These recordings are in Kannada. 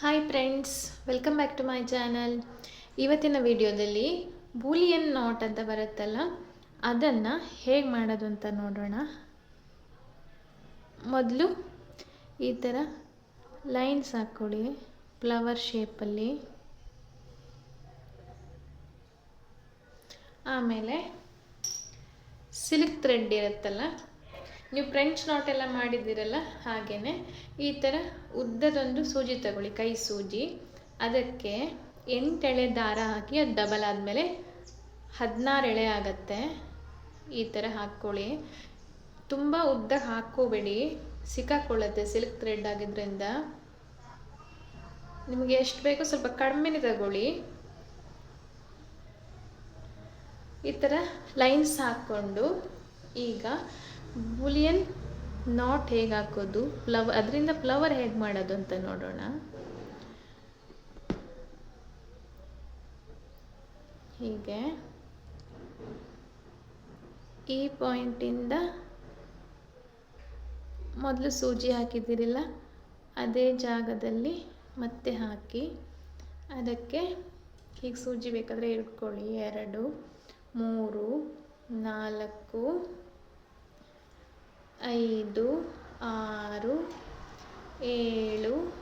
Hi friends welcome back to my channel ಇವತ್ತಿನ ವಿಡಿಯೋದಲ್ಲಿ ಬೂಲಿಯನ್ ನಾಟ್ ಅಂತ ಬರುತ್ತಲ್ಲ, ಅದನ್ನು ಹೇಗೆ ಮಾಡೋದು ಅಂತ ನೋಡೋಣ. ಮೊದಲು ಈ ಥರ ಲೈನ್ಸ್ ಹಾಕ್ಕೊಡಿ ಫ್ಲವರ್ ಶೇಪಲ್ಲಿ ಆಮೇಲೆ ಸಿಲ್ಕ್ ಥ್ರೆಡ್ ಇರುತ್ತಲ್ಲ ನೀವು ಫ್ರೆಂಚ್ ನಾಟ್ ಎಲ್ಲ ಮಾಡಿದ್ದೀರಲ್ಲ ಹಾಗೆಯೇ ಈ ಥರ ಉದ್ದದೊಂದು ಸೂಜಿ ತಗೊಳ್ಳಿ, ಕೈ ಸೂಜಿ. ಅದಕ್ಕೆ ಎಂಟು ಎಳೆ ದಾರ ಹಾಕಿ ಅದು ಡಬಲ್ ಆದಮೇಲೆ ಹದಿನಾರು ಎಳೆ ಆಗತ್ತೆ. ಈ ಥರ ಹಾಕ್ಕೊಳ್ಳಿ. ತುಂಬ ಉದ್ದ ಹಾಕ್ಕೋಬೇಡಿ. ಸಿಕ್ಕಾಕೊಳ್ಳುತ್ತೆ ಸಿಲ್ಕ್ ಥ್ರೆಡ್ ಆಗಿದ್ದರಿಂದ ನಿಮಗೆ ಎಷ್ಟು ಬೇಕೋ ಸ್ವಲ್ಪ ಕಡಿಮೆನೇ ತಗೊಳ್ಳಿ. ಈ ಥರ ಲೈನ್ಸ್ ಹಾಕ್ಕೊಂಡು ಈಗ ಬುಲಿಯನ್ ನಾಟ್ ಹೇಗೆ ಹಾಕೋದು? ಫ್ಲವರ್ ಅದರಿಂದ ಫ್ಲವರ್ ಹೇಗೆ ಮಾಡೋದು ಅಂತ ನೋಡೋಣ. ಹೀಗೆ. ಈ ಪಾಯಿಂಟಿಂದ ಮೊದಲು ಸೂಜಿ ಹಾಕಿದ್ದೀರಿಲ್ಲ, ಅದೇ ಜಾಗದಲ್ಲಿ ಮತ್ತೆ ಹಾಕಿ, ಅದಕ್ಕೆ ಹೀಗೆ ಸೂಜಿ ಬೇಕಾದರೆ ಇಟ್ಕೊಳ್ಳಿ ಎರಡು, ಮೂರು, ನಾಲ್ಕು ಐದು, ಆರು, ಏಳು,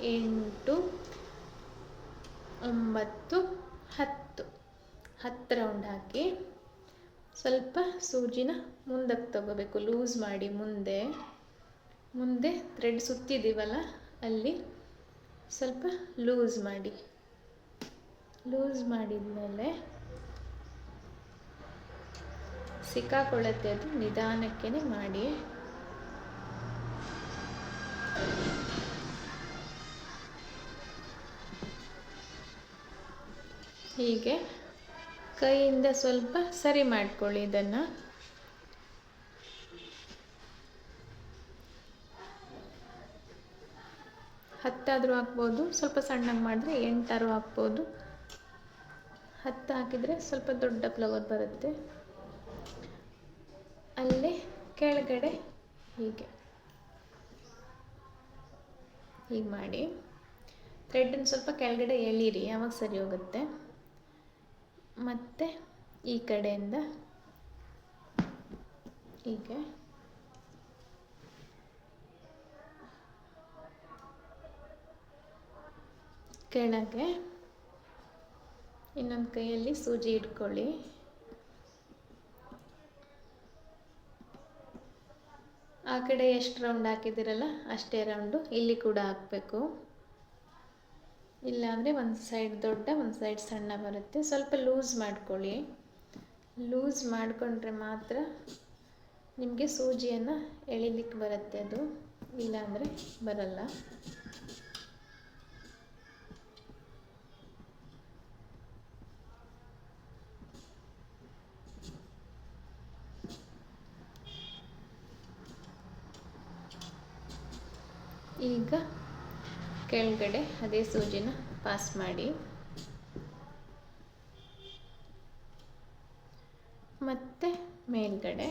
ಎಂಟು, ಒಂಬತ್ತು, ಹತ್ತು. ಹತ್ತು ರೌಂಡ್ ಹಾಕಿ. ಸ್ವಲ್ಪ ಸೂಜಿನ ಮುಂದಕ್ಕೆ ತಗೋಬೇಕು. ಲೂಸ್ ಮಾಡಿ ಮುಂದೆ. ಮುಂದೆ ಥ್ರೆಡ್ ಸುತ್ತಿದ್ದೀವಲ್ಲ ಅಲ್ಲಿ ಸ್ವಲ್ಪ ಲೂಸ್ ಮಾಡಿ. ಲೂಸ್ ಮಾಡಿದ್ಮೇಲೆ ಸಿಕ್ಕಾಕೊಳ್ಳುತ್ತೆ ಅದು ನಿಧಾನಕ್ಕೆ ಮಾಡಿ. ಹೀಗೆ ಕೈಯಿಂದ ಸ್ವಲ್ಪ ಸರಿ ಮಾಡ್ಕೊಳ್ಳಿ ಇದನ್ನು. ಹತ್ತಾದರೂ ಹಾಕ್ಬೋದು, ಸ್ವಲ್ಪ ಸಣ್ಣಗೆ ಮಾಡಿದ್ರೆ ಎಂಟಾರು ಹಾಕ್ಬೋದು. ಹತ್ತು ಹಾಕಿದರೆ ಸ್ವಲ್ಪ ದೊಡ್ಡ ಫ್ಲವರ್ ಬರುತ್ತೆ. ಅಲ್ಲೇ, ಕೆಳಗಡೆ ಹೀಗೆ. ಹೀಗೆ ಮಾಡಿ. ಥ್ರೆಡ್ಡನ್ನು ಸ್ವಲ್ಪ ಕೆಳಗಡೆ ಎಳೀರಿ, ಯಾವಾಗ ಸರಿ ಹೋಗುತ್ತೆ. ಮತ್ತು ಈ ಕಡೆಯಿಂದ ಹೀಗೆ. ಕೆಳಗೆ ಇನ್ನೊಂದು ಕೈಯಲ್ಲಿ ಸೂಜಿ ಇಟ್ಕೊಳ್ಳಿ. ಆ ಕಡೆ ಎಷ್ಟು ರೌಂಡ್ ಹಾಕಿದ್ದೀರಲ್ಲ, ಅಷ್ಟೇ ರೌಂಡು ಇಲ್ಲಿ ಕೂಡ ಹಾಕಬೇಕು. ಇಲ್ಲಾಂದರೆ ಒಂದು ಸೈಡ್ ದೊಡ್ಡ, ಒಂದು ಸೈಡ್ ಸಣ್ಣ ಬರುತ್ತೆ. ಸ್ವಲ್ಪ ಲೂಸ್ ಮಾಡ್ಕೊಳ್ಳಿ. ಲೂಸ್ ಮಾಡಿಕೊಂಡ್ರೆ ಮಾತ್ರ ನಿಮಗೆ ಸೂಜಿಯನ್ನು ಎಳಿಲಿಕ್ಕೆ ಬರುತ್ತೆ ಅದು. ಇಲ್ಲಾಂದರೆ ಬರಲ್ಲ ಈಗ ಕೆಳಗಡೆ ಅದೇ ಸೂಜಿನ ಪಾಸ್ ಮಾಡಿ. ಮತ್ತು ಮೇಲ್ಗಡೆ.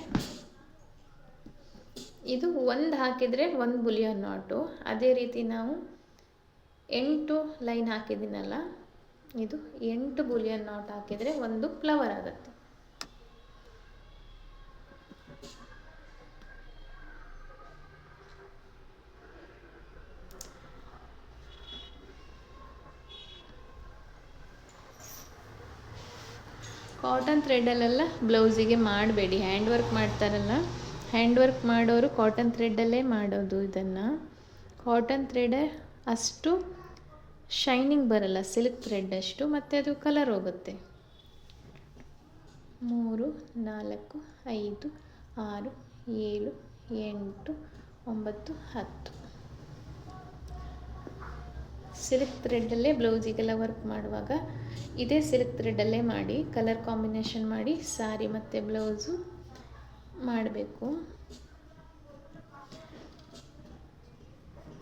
ಇದು ಒಂದು ಹಾಕಿದರೆ ಒಂದು ಬುಲಿಯನ್ ನಾಟು. ಅದೇ ರೀತಿ ನಾವು ಎಂಟು ಲೈನ್ ಹಾಕಿದ್ದೀನಲ್ಲ, ಇದು ಎಂಟು ಬುಲಿಯನ್ ನಾಟ್ ಹಾಕಿದರೆ ಒಂದು ಫ್ಲವರ್ ಆಗುತ್ತೆ. ಕಾಟನ್ ಥ್ರೆಡಲ್ಲೆಲ್ಲ ಬ್ಲೌಸಿಗೆ ಮಾಡಬೇಡಿ. ಹ್ಯಾಂಡ್ ವರ್ಕ್ ಮಾಡ್ತಾರಲ್ಲ ಹ್ಯಾಂಡ್ ವರ್ಕ್ ಮಾಡೋರು ಕಾಟನ್ ಥ್ರೆಡ್ಡಲ್ಲೇ ಮಾಡೋದು ಇದನ್ನು. ಕಾಟನ್ ಥ್ರೆಡ್ ಅಷ್ಟು ಶೈನಿಂಗ್ ಬರಲ್ಲ ಸಿಲ್ಕ್ ಥ್ರೆಡ್ ಅಷ್ಟು, ಮತ್ತು ಅದು ಕಲರ್ ಹೋಗುತ್ತೆ. ಮೂರು, ನಾಲ್ಕು, ಐದು, ಆರು, ಏಳು, ಎಂಟು, ಒಂಬತ್ತು, ಹತ್ತು. ಸಿಲ್ಕ್ ಥ್ರೆಡ್ಡಲ್ಲೇ ಬ್ಲೌಸಿಗೆಲ್ಲ ವರ್ಕ್ ಮಾಡುವಾಗ ಇದೇ ಸಿಲ್ಕ್ ಥ್ರೆಡ್ಡಲ್ಲೇ ಮಾಡಿ ಕಲರ್ ಕಾಂಬಿನೇಷನ್ ಮಾಡಿ ಸಾರಿ ಮತ್ತು ಬ್ಲೌಸು ಮಾಡಬೇಕು.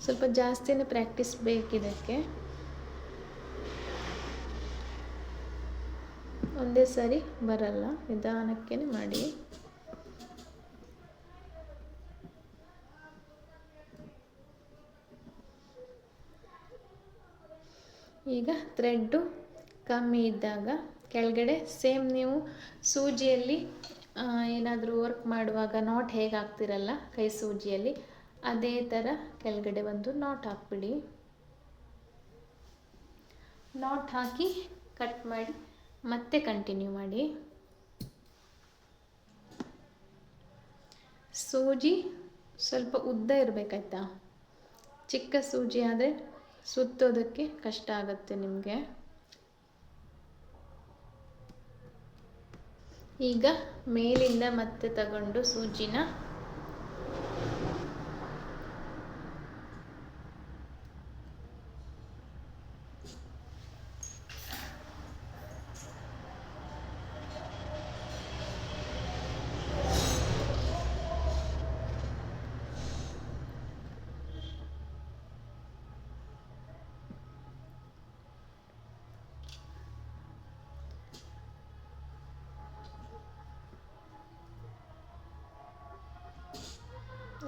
ಸ್ವಲ್ಪ ಜಾಸ್ತಿನೇ ಪ್ರಾಕ್ಟೀಸ್ ಬೇಕಿದಕ್ಕೆ ಒಂದೇ ಸಾರಿ ಬರಲ್ಲ. ನಿಧಾನಕ್ಕೇ ಮಾಡಿ. ಈಗ ಥ್ರೆಡ್ಡು ಕಮ್ಮಿ ಇದ್ದಾಗ ಕೆಳಗಡೆ ಸೇಮ್ ನೀವು ಸೂಜಿಯಲ್ಲಿ ಏನಾದರೂ ವರ್ಕ್ ಮಾಡುವಾಗ ನಾಟ್ ಹೇಗೆ ಹಾಕ್ತಿರಲ್ಲ ಕೈ ಸೂಜಿಯಲ್ಲಿ, ಅದೇ ಥರ ಕೆಳಗಡೆ ಒಂದು ನಾಟ್ ಹಾಕ್ಬಿಡಿ. ನಾಟ್ ಹಾಕಿ ಕಟ್ ಮಾಡಿ ಮತ್ತೆ ಕಂಟಿನ್ಯೂ ಮಾಡಿ. ಸೂಜಿ ಸ್ವಲ್ಪ ಉದ್ದ ಇರಬೇಕಾಯ್ತಾ? ಚಿಕ್ಕ ಸೂಜಿ ಆದರೆ ಸುತ್ತೋದಕ್ಕೆ ಕಷ್ಟ ಆಗುತ್ತೆ ನಿಮಗೆ. ಈಗ ಮೇಲಿಂದ ಮತ್ತೆ ತಗೊಂಡು ಸೂಜಿನ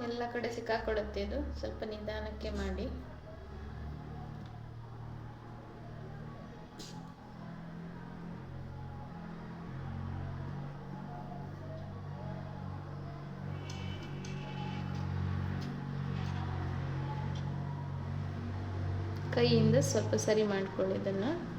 ಎಲ್ಲ ಕಡೆ ಸಿಕ್ಕಾಕೊಡುತ್ತೆ ಇದು. ಸ್ವಲ್ಪ ನಿಧಾನಕ್ಕೆ ಮಾಡಿ. ಕೈಯಿಂದ ಸ್ವಲ್ಪ ಸರಿ ಮಾಡ್ಕೊಳ್ಳಿ ಇದನ್ನು.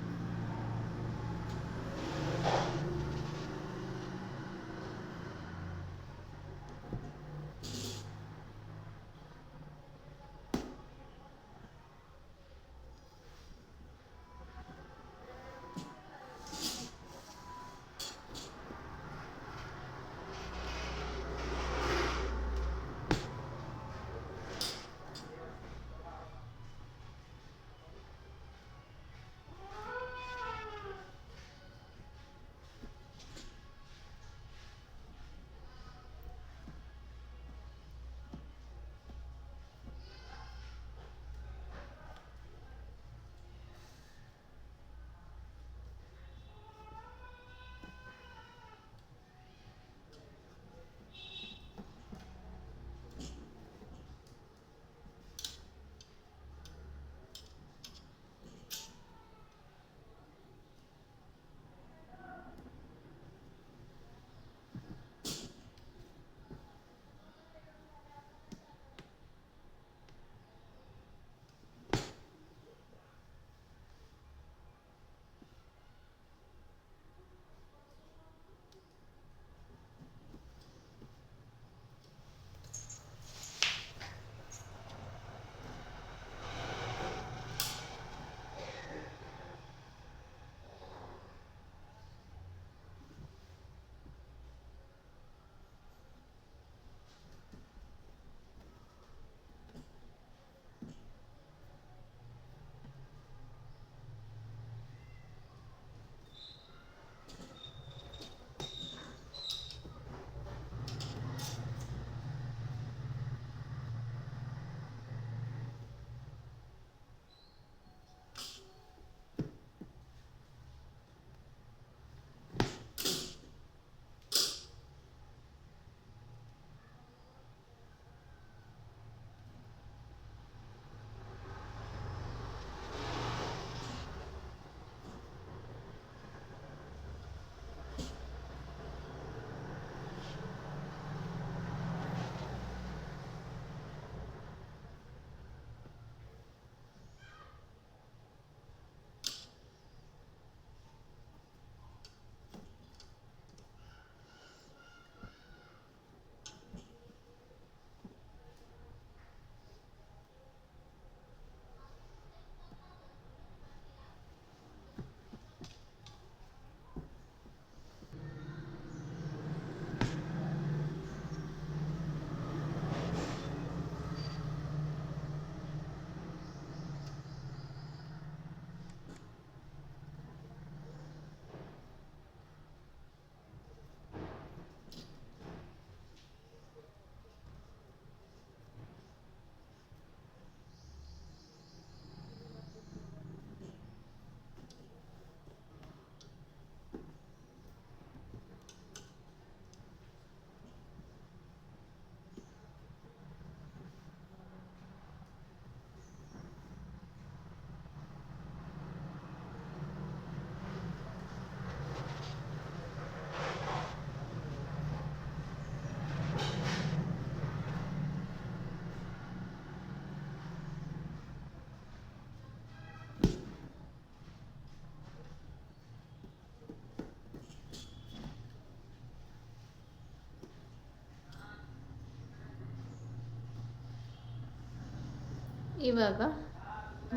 ಇವಾಗ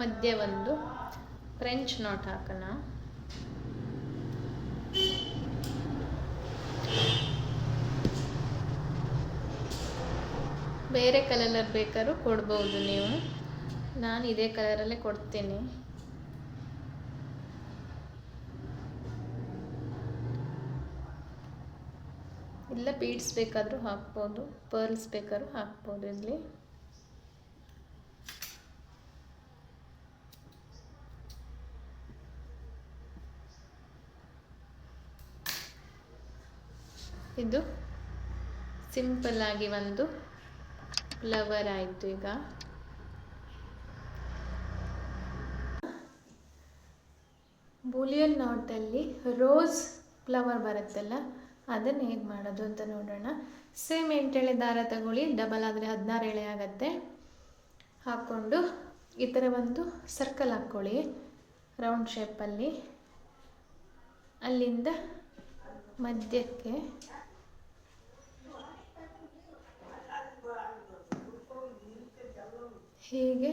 ಮಧ್ಯೆ ಒಂದು ಫ್ರೆಂಚ್ ನೋಟ್ ಹಾಕೋಣ. ಬೇರೆ ಕಲರ್ ಬೇಕಾದ್ರೂ ಕೊಡ್ಬೋದು ನೀವು. ನಾನು ಇದೇ ಕಲರಲ್ಲೇ ಕೊಡ್ತೀನಿ. ಇಲ್ಲ ಬೀಡ್ಸ್ ಬೇಕಾದರೂ ಹಾಕ್ಬೋದು ಪರ್ಲ್ಸ್ ಬೇಕಾದ್ರೂ ಹಾಕ್ಬೋದು ಇಲ್ಲಿ. ಇದು ಸಿಂಪಲ್ ಆಗಿ ಒಂದು ಫ್ಲವರ್ ಆಯಿತು ಈಗ. ಬೂಲಿಯನ್ ನಾಟಲ್ಲಿ ರೋಸ್ ಫ್ಲವರ್ ಬರುತ್ತಲ್ಲ, ಅದನ್ನು ಹೇಗೆ ಮಾಡೋದು ಅಂತ ನೋಡೋಣ. ಸೇಮ್ ಎಂಟೆಳೆ ದಾರ ತಗೊಳ್ಳಿ, ಡಬಲ್ ಆದರೆ ಹದಿನಾರು ಎಳೆ ಆಗುತ್ತೆ. ಹಾಕ್ಕೊಂಡು ಈ ಥರ ಒಂದು ಸರ್ಕಲ್ ಹಾಕ್ಕೊಳ್ಳಿ, ರೌಂಡ್ ಶೇಪಲ್ಲಿ. ಅಲ್ಲಿಂದ ಮಧ್ಯಕ್ಕೆ ಹೀಗೆ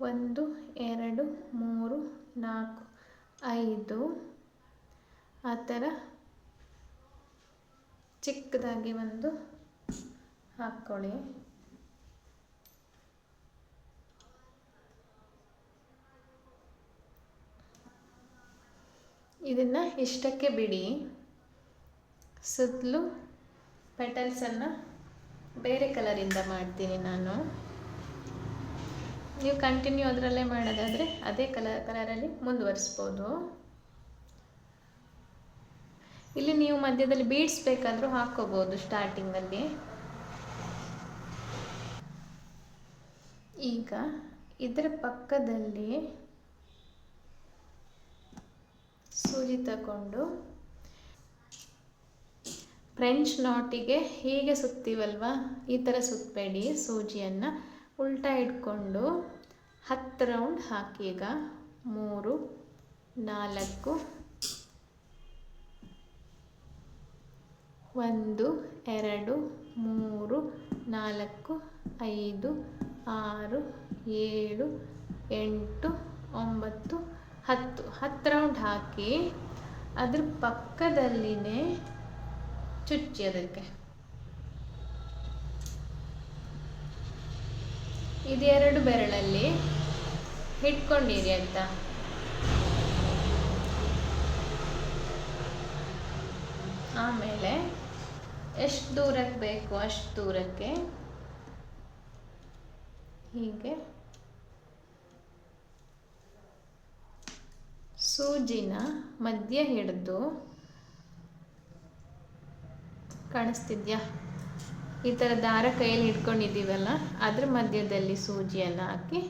ಒಂದು, ಎರಡು, ಮೂರು, ನಾಲ್ಕು, ಐದು. ಆ ಥರ ಚಿಕ್ಕದಾಗಿ ಒಂದು ಹಾಕ್ಕೊಳ್ಳಿ ಇದನ್ನು ಇಷ್ಟಕ್ಕೆ ಬಿಡಿ. ಸುತ್ತಲೂ ಪೆಟಲ್ಸನ್ನು ಬೇರೆ ಕಲರಿಂದ ಮಾಡ್ತೀನಿ ನಾನು. ನೀವು ಕಂಟಿನ್ಯೂ ಅದರಲ್ಲೇ ಮಾಡೋದಾದರೆ ಅದೇ ಕಲರ್ ಕಲರಲ್ಲಿ ಮುಂದುವರಿಸ್ಬೋದು. ಇಲ್ಲಿ ನೀವು ಮಧ್ಯದಲ್ಲಿ ಬೀಡ್ಸ್ ಬೇಕಾದರೂ ಹಾಕೋಬೋದು ಸ್ಟಾರ್ಟಿಂಗಲ್ಲಿ ಈಗ ಇದರ ಪಕ್ಕದಲ್ಲಿ ಸೂಜಿ ತಗೊಂಡು ಫ್ರೆಂಚ್ ನಾಟಿಗೆ ಹೀಗೆ ಸುತ್ತೀವಲ್ವ? ಈ ಥರ ಸುತ್ತಬೇಡಿ ಸೂಜಿಯನ್ನು. ಉಲ್ಟಾ ಇಟ್ಕೊಂಡು ಹತ್ತು ರೌಂಡ್ ಹಾಕಿ ಈಗ ಮೂರು, ನಾಲ್ಕು, ಒಂದು, ಎರಡು, ಮೂರು, ನಾಲ್ಕು, ಐದು, ಆರು, ಏಳು, ಎಂಟು, ಒಂಬತ್ತು, ಹತ್ತು. ಹತ್ತು ರೌಂಡ್ ಹಾಕಿ ಅದ್ರ ಪಕ್ಕದಲ್ಲಿನೇ ಚುಚ್ಚಿ ಅದಕ್ಕೆ. ಇದೆರಡು ಬೆರಳಲ್ಲಿ ಹಿಡ್ಕೊಂಡಿರಿ ಅಂತ. ಆಮೇಲೆ ಎಷ್ಟು ದೂರಕ್ಕೆ ಬೇಕು ಅಷ್ಟು ದೂರಕ್ಕೆ? ಹೀಗೆ. ಸೂಜಿನ ಮಧ್ಯ ಹಿಡಿದು ಕಾಣಿಸ್ತಿದ್ಯಾ? ಈ ಥರ ದಾರ ಕೈಯಲ್ಲಿ ಹಿಡ್ಕೊಂಡಿದ್ದೀವಲ್ಲ, ಅದ್ರ ಮಧ್ಯದಲ್ಲಿ ಸೂಜಿಯನ್ನು ಹಾಕಿ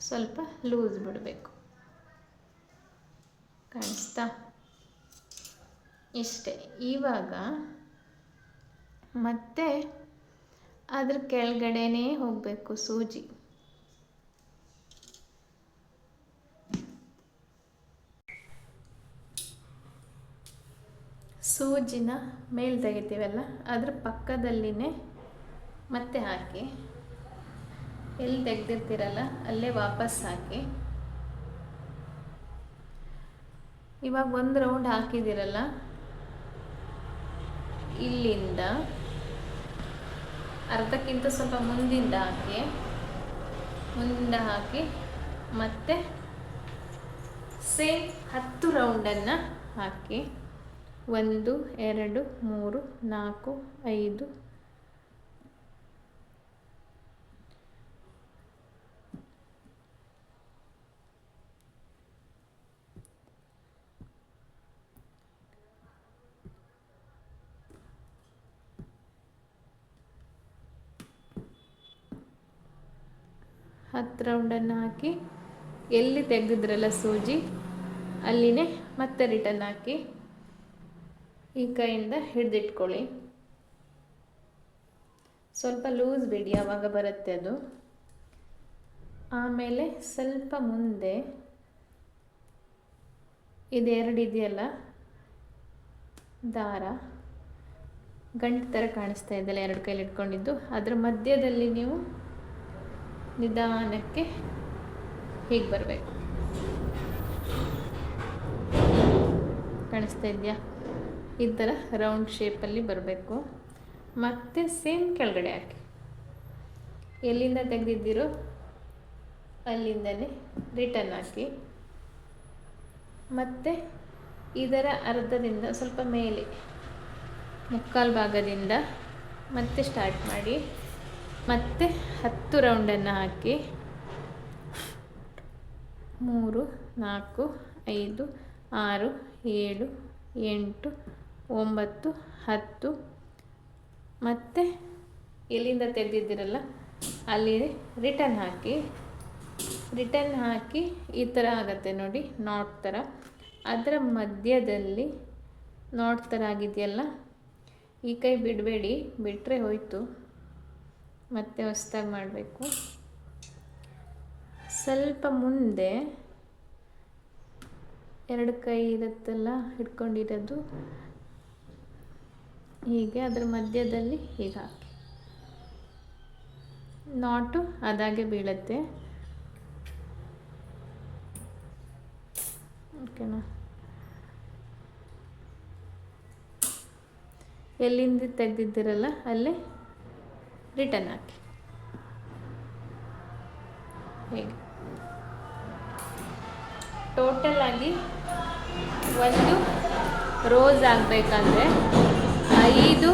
ಸ್ವಲ್ಪ ಲೂಸ್ ಬಿಡಬೇಕು. ಕಾಣಿಸ್ತಾ? ಇಷ್ಟೇ. ಇವಾಗ ಮತ್ತೆ ಅದ್ರ ಕೆಳಗಡೆನೇ ಹೋಗಬೇಕು ಸೂಜಿ. ಸೂಜಿನ ಮೇಲೆ ತೆಗಿತೀವಲ್ಲ, ಅದ್ರ ಪಕ್ಕದಲ್ಲಿನೇ ಮತ್ತೆ ಹಾಕಿ. ಎಲ್ಲಿ ತೆಗೆದಿರ್ತೀರಲ್ಲ, ಅಲ್ಲೇ ವಾಪಸ್ ಹಾಕಿ. ಇವಾಗ ಒಂದು ರೌಂಡ್ ಹಾಕಿದ್ದೀರಲ್ಲ, ಇಲ್ಲಿಂದ ಅರ್ಧಕ್ಕಿಂತ ಸ್ವಲ್ಪ ಮುಂದಿಂದ ಹಾಕಿ ಮುಂದಿಂದ ಹಾಕಿ ಮತ್ತೆ ಸೇಮ್ ಹತ್ತು ರೌಂಡನ್ನು ಹಾಕಿ. ಒಂದು, ಎರಡು, ಮೂರು, ನಾಲ್ಕು, ಐದು. ಹತ್ತು ರೌಂಡನ್ನು ಹಾಕಿ, ಎಲ್ಲಿ ತೆಗೆದ್ರಲ್ಲ ಸೂಜಿ, ಅಲ್ಲಿನೇ ಮತ್ತೆ ರಿಟರ್ನ್ ಹಾಕಿ. ಈ ಕೈಯಿಂದ ಹಿಡಿದಿಟ್ಕೊಳ್ಳಿ. ಸ್ವಲ್ಪ ಲೂಸ್ ಬಿಡಿ ಯಾವಾಗ ಬರುತ್ತೆ ಅದು. ಆಮೇಲೆ ಸ್ವಲ್ಪ ಮುಂದೆ ಇದೆರಡು ಇದೆಯಲ್ಲ? ದಾರ. ಗಂಟು ಥರ ಕಾಣಿಸ್ತಾ ಇದೆಯಲ್ಲ, ಎರಡು ಕೈಲಿ ಇಟ್ಕೊಂಡಿದ್ದು. ಅದರ ಮಧ್ಯದಲ್ಲಿ ನೀವು ನಿಧಾನಕ್ಕೆ ಹೀಗೆ ಬರಬೇಕು. ಕಾಣಿಸ್ತಾ ಇದೆಯಾ? ಈ ಥರ ರೌಂಡ್ ಶೇಪಲ್ಲಿ ಬರಬೇಕು. ಮತ್ತೆ ಸೇಮ್ ಕೆಳಗಡೆ ಹಾಕಿ. ಎಲ್ಲಿಂದ ತೆಗೆದಿದ್ದೀರೋ ಅಲ್ಲಿಂದಲೇ ರಿಟರ್ನ್ ಹಾಕಿ. ಮತ್ತು ಇದರ ಅರ್ಧದಿಂದ ಸ್ವಲ್ಪ ಮೇಲೆ, ಮುಕ್ಕಾಲು ಭಾಗದಿಂದ ಮತ್ತೆ ಸ್ಟಾರ್ಟ್ ಮಾಡಿ, ಮತ್ತೆ ಹತ್ತು ರೌಂಡನ್ನು ಹಾಕಿ. ಮೂರು, ನಾಲ್ಕು, ಐದು, ಆರು, ಏಳು, ಎಂಟು ಒಂಬತ್ತು, ಹತ್ತು. ಮತ್ತು ಎಲ್ಲಿಂದ ತೆಗೆದಿದ್ದೀರಲ್ಲ, ಅಲ್ಲಿ ರಿಟರ್ನ್ ಹಾಕಿ. ರಿಟರ್ನ್ ಹಾಕಿ ಈ ಥರ ಆಗುತ್ತೆ ನೋಡಿ ನಾಟ್ ಥರ ಅದರ ಮಧ್ಯದಲ್ಲಿ ನಾಟ್ ಥರ ಆಗಿದೆಯಲ್ಲ, ಈ ಕೈ ಬಿಡಬೇಡಿ ಬಿಟ್ಟರೆ ಹೋಯಿತು. ಮತ್ತೆ ಹೊಸ್ದಾಗಿ ಮಾಡಬೇಕು. ಸ್ವಲ್ಪ ಮುಂದೆ ಎರಡು ಕೈ ಇರುತ್ತಲ್ಲ, ಹಿಡ್ಕೊಂಡಿರೋದು. ಹೀಗೆ ಅದರ ಮಧ್ಯದಲ್ಲಿ ಹೀಗೆ ಹಾಕಿ. ನಾಟು ಅದಾಗೆ ಬೀಳುತ್ತೆ. ಓಕೆನಾ? ಎಲ್ಲಿಂದ ತೆಗೆದಿದ್ದೀರಲ್ಲ, ಅಲ್ಲೇ ರಿಟರ್ನ್ ಹಾಕಿ. ಹೇಗೆ. ಟೋಟಲ್ ಆಗಿ ಒಂದು ರೋಸ್ ಆಗಬೇಕಂದ್ರೆ ಐದು.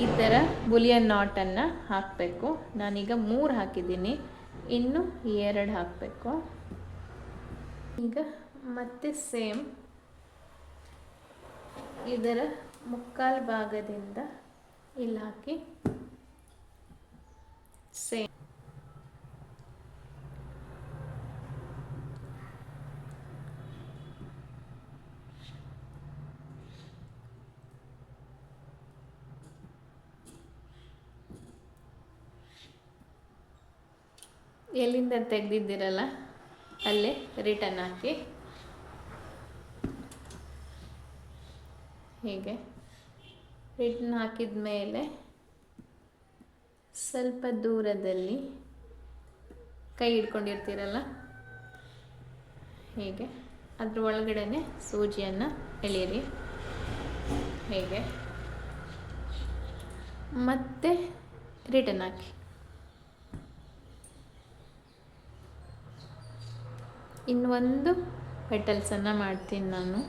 ಈ ಥರ ಬುಲಿಯನ್ ನಾಟನ್ನು ಹಾಕಬೇಕು. ನಾನೀಗ ಮೂರು ಹಾಕಿದ್ದೀನಿ. ಇನ್ನು ಎರಡು ಹಾಕಬೇಕು. ಈಗ ಮತ್ತೆ ಸೇಮ್ ಇದರ ಮುಕ್ಕಾಲು ಭಾಗದಿಂದ ಇಲ್ಲಿ ಹಾಕಿ ಸೇಮ್ ಎಲ್ಲಿಂದ ತೆಗೆದಿದ್ದೀರಲ್ಲ? ಅಲ್ಲೇ ರಿಟರ್ನ್ ಹಾಕಿ. ಹೀಗೆ. ರಿಟರ್ನ್ ಹಾಕಿದ ಮೇಲೆ ಸ್ವಲ್ಪ ದೂರದಲ್ಲಿ ಕೈ ಹಿಡ್ಕೊಂಡಿರ್ತೀರಲ್ಲ? ಹೀಗೆ. ಅದ್ರ ಒಳಗಡೆ ಸೂಜಿಯನ್ನು ಎಳೆಯಿರಿ. ಹೀಗೆ. ಮತ್ತೆ ರಿಟರ್ನ್ ಹಾಕಿ. ಇನ್ನೊಂದು ಪೆಟಲ್ಸನ್ನು ಮಾಡ್ತೀನಿ ನಾನು.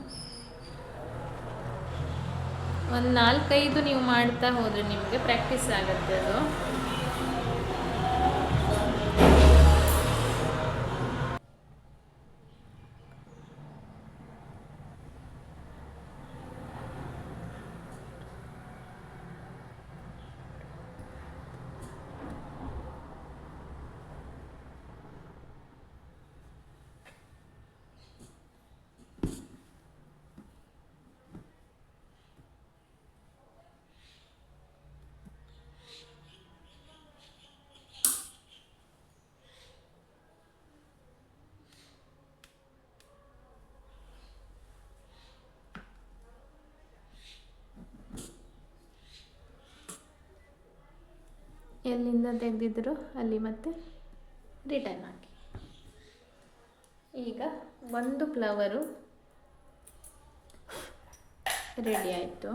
ಒಂದು ನಾಲ್ಕೈದು ನೀವು ಮಾಡ್ತಾ ಹೋದರೆ ನಿಮಗೆ ಪ್ರಾಕ್ಟೀಸ್ ಆಗುತ್ತೆ ಅದು. ಎಲ್ಲಿಂದ ತೆಗೆದಿದ್ರು ಅಲ್ಲಿ ಮತ್ತೆ ರಿಟರ್ನ್ ಹಾಕಿ. ಈಗ ಒಂದು ಫ್ಲವರು ರೆಡಿ ಆಯಿತು.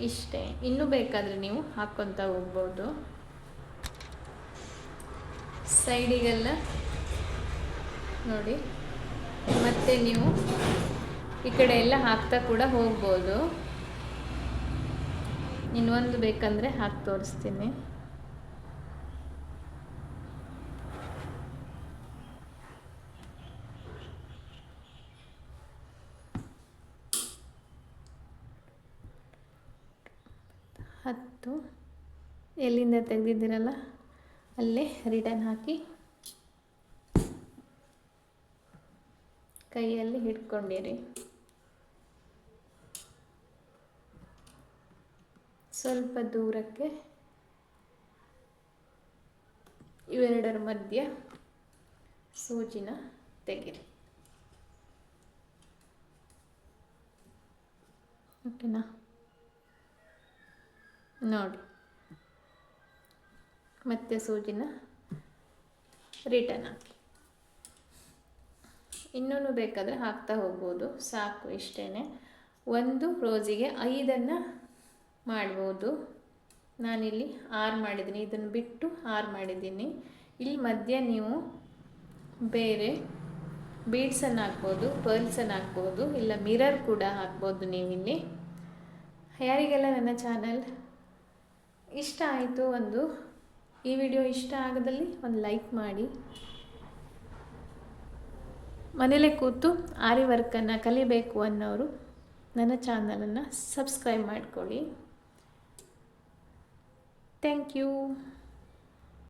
ಇಷ್ಟೇ. ಇನ್ನೂ ಬೇಕಾದರೆ ನೀವು ಹಾಕ್ಕೊತ ಹೋಗ್ಬೋದು. ಸೈಡಿಗೆಲ್ಲ ನೋಡಿ. ಮತ್ತೆ ನೀವು ಈ ಕಡೆ ಎಲ್ಲ ಹಾಕ್ತಾ ಕೂಡ ಹೋಗ್ಬೋದು. ಇನ್ನೊಂದು ಬೇಕಂದರೆ ಹಾಕಿ ತೋರಿಸ್ತೀನಿ. ಹತ್ತು. ಎಲ್ಲಿಂದ ತೆಗೆದಿದ್ದೀರಲ್ಲ? ಅಲ್ಲೇ ರಿಟರ್ನ್ ಹಾಕಿ. ಕೈಯಲ್ಲಿ ಹಿಡ್ಕೊಂಡಿರಿ. ಸ್ವಲ್ಪ ದೂರಕ್ಕೆ. ಇವೆರಡರ ಮಧ್ಯ ಸೂಜಿನ ತೆಗಿರಿ. ಓಕೆನಾ? ನೋಡಿ. ಮತ್ತೆ ಸೂಜಿನ ರಿಟರ್ನ್ ಹಾಕಿ. ಇನ್ನೂ ಬೇಕಾದರೆ ಹಾಕ್ತಾ ಹೋಗ್ಬೋದು. ಸಾಕು ಇಷ್ಟೇ ಒಂದು ರೋಜಿಗೆ ಐದನ್ನು ಮಾಡ್ಬೋದು. ನಾನಿಲ್ಲಿ ಆರು ಮಾಡಿದ್ದೀನಿ. ಇದನ್ನು ಬಿಟ್ಟು ಆರು ಮಾಡಿದ್ದೀನಿ. ಇಲ್ಲಿ ಮಧ್ಯ ನೀವು ಬೇರೆ ಬೀಡ್ಸನ್ನು ಹಾಕ್ಬೋದು, ಪರ್ಲ್ಸನ್ನು ಹಾಕ್ಬೋದು, ಇಲ್ಲ ಮಿರರ್ ಕೂಡ ಹಾಕ್ಬೋದು ನೀವಿಲ್ಲಿ. ಯಾರಿಗೆಲ್ಲ ನನ್ನ ಚಾನಲ್ ಇಷ್ಟ ಆಯಿತು ಒಂದು ಈ ವಿಡಿಯೋ ಇಷ್ಟ ಆಗದಲ್ಲಿ ಒಂದು ಲೈಕ್ ಮಾಡಿ. ಮನೇಲೇ ಕೂತು ಆರಿ ವರ್ಕನ್ನು ಕಲಿಬೇಕು ಅನ್ನೋರು ನನ್ನ ಚಾನಲನ್ನು ಸಬ್ಸ್ಕ್ರೈಬ್ ಮಾಡಿಕೊಳ್ಳಿ. Thank you.